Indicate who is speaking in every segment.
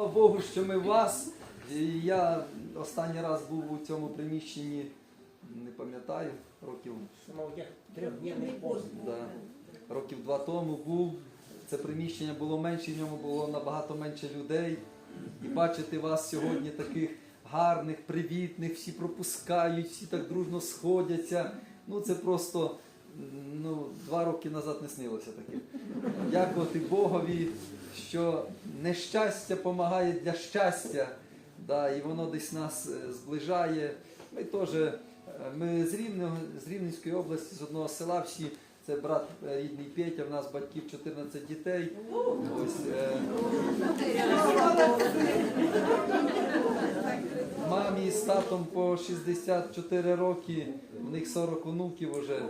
Speaker 1: Слава Богу, що ми вас. Я останній раз був у цьому приміщенні, не пам'ятаю, років, да, років два тому був. Це приміщення було менше, в ньому було набагато менше людей. І бачити вас сьогодні таких гарних, привітних, всі пропускають, всі так дружно сходяться. Ну це просто ну, два роки назад не снилося таке. Дякувати Богові, що нещастя допомагає для щастя, да, і воно десь нас е, зближає. Ми теж е, ми з Рівного, з Рівненської області, з одного села всі. Це брат е, рідний Петя, в нас батьків 14 дітей. Ось, е, мамі з татом по 64 роки, в них 40 онуків уже.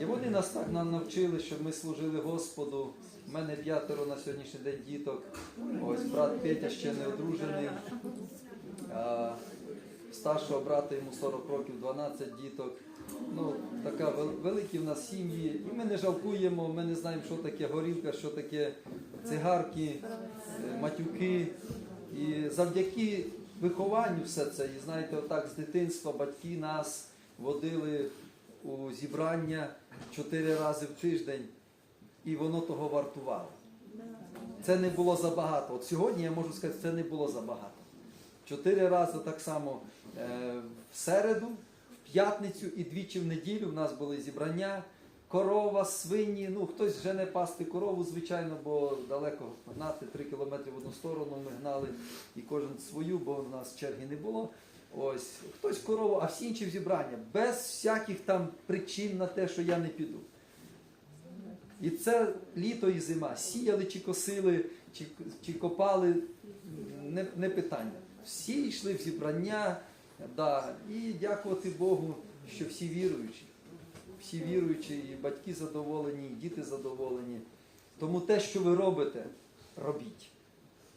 Speaker 1: І, вони нас так навчили, щоб ми служили Господу. У мене п'ятеро на сьогоднішній день діток. Ось брат Петя ще не одружений. А, старшого брата йому 40 років, 12 діток. Ну, така вел- великі в нас сім'ї. І ми не жалкуємо, ми не знаємо, що таке горілка, що таке цигарки, е, матюки. І завдяки вихованню все це, і знаєте, отак з дитинства батьки нас водили у зібрання чотири рази в тиждень, і воно того вартувало. Це не було забагато. От сьогодні я можу сказати, це не було забагато. Чотири рази так само е, в середу, в п'ятницю і двічі в неділю в нас були зібрання. Корова, свині, ну хтось вже не пасти корову, звичайно, бо далеко гнати, три кілометри в одну сторону ми гнали і кожен свою, бо в нас черги не було. Ось хтось корову, а всі інші в зібрання, без всяких там причин на те, що я не піду. І це літо і зима. Сіяли чи косили, чи, чи копали, не, не питання. Всі йшли в зібрання, да, і дякувати Богу, що всі віруючі. Всі віруючі, і батьки задоволені, і діти задоволені. Тому те, що ви робите, робіть.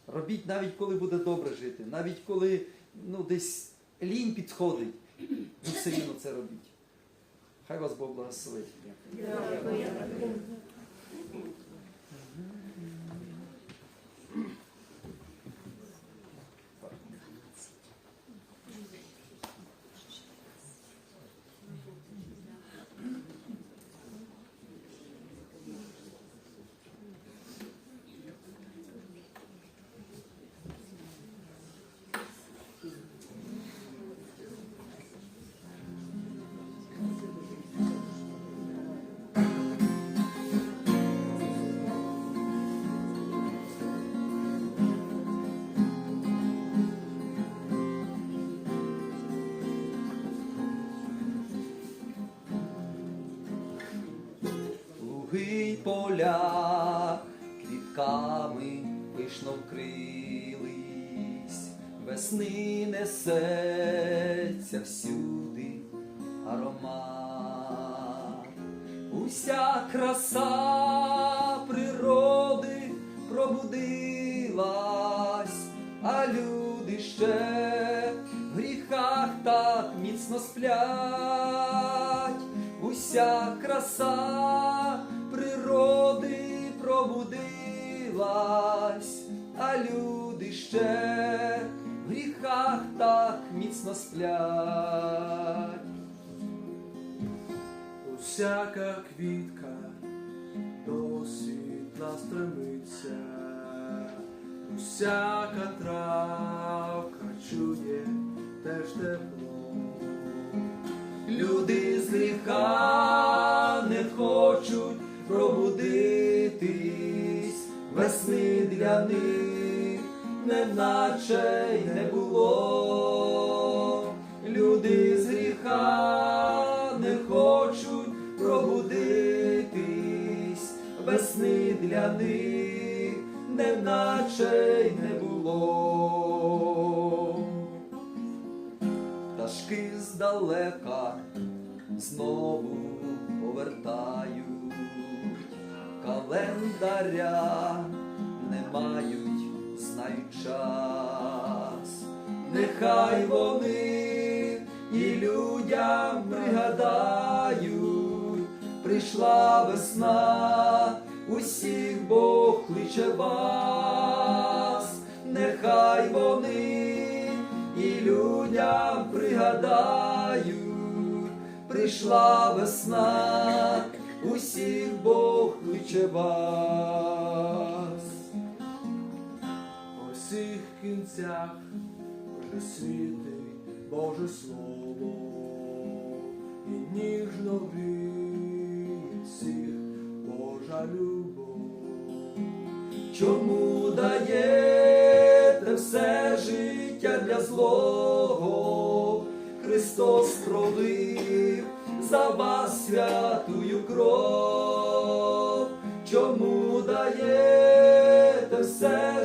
Speaker 1: Робіть навіть коли буде добре жити, навіть коли ну, десь лінь підходить, ви все рівно це робіть. Хай вас Бог благословить. Луги поля квітками пишно вкрились, весни несеться всюди аромат, уся краса природи пробудилась, а люди ще в гріхах так міцно сплять, уся краса природи пробудилась, а люди ще в гріхах так міцно сплять.
Speaker 2: Усяка квітка до світла стремиться, усяка травка
Speaker 1: для них неначе й не було. Люди з гріха не хочуть пробудитись, весни для них неначе й не було. Пташки здалека знову повертають, календаря не мають, знають час, нехай вони і людям пригадають, прийшла весна, усіх Бог кличе вас, нехай вони і людям пригадають, прийшла весна, усіх Бог кличе вас.
Speaker 2: У всіх кінцях вже світить Боже Слово, і ніжно гріє всіх Божа любов.
Speaker 1: Чому даєте все життя для злого? Христос пролив за вас святую кров. Чому даєте все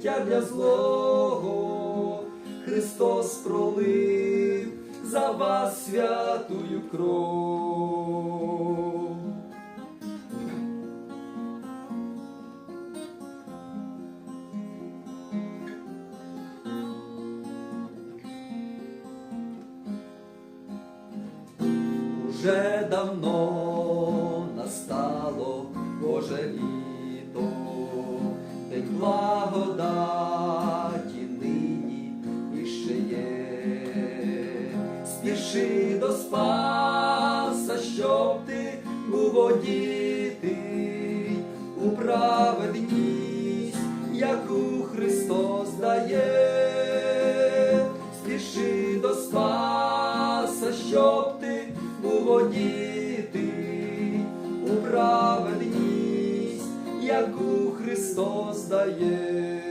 Speaker 1: життя для злого? Христос пролив за вас святую кров. Уже давно настало Боже праведність, яку Христос дає. Спіши до Спаса, щоб ти був одітий у праведність, яку Христос дає.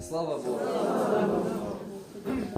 Speaker 1: Слава Богу!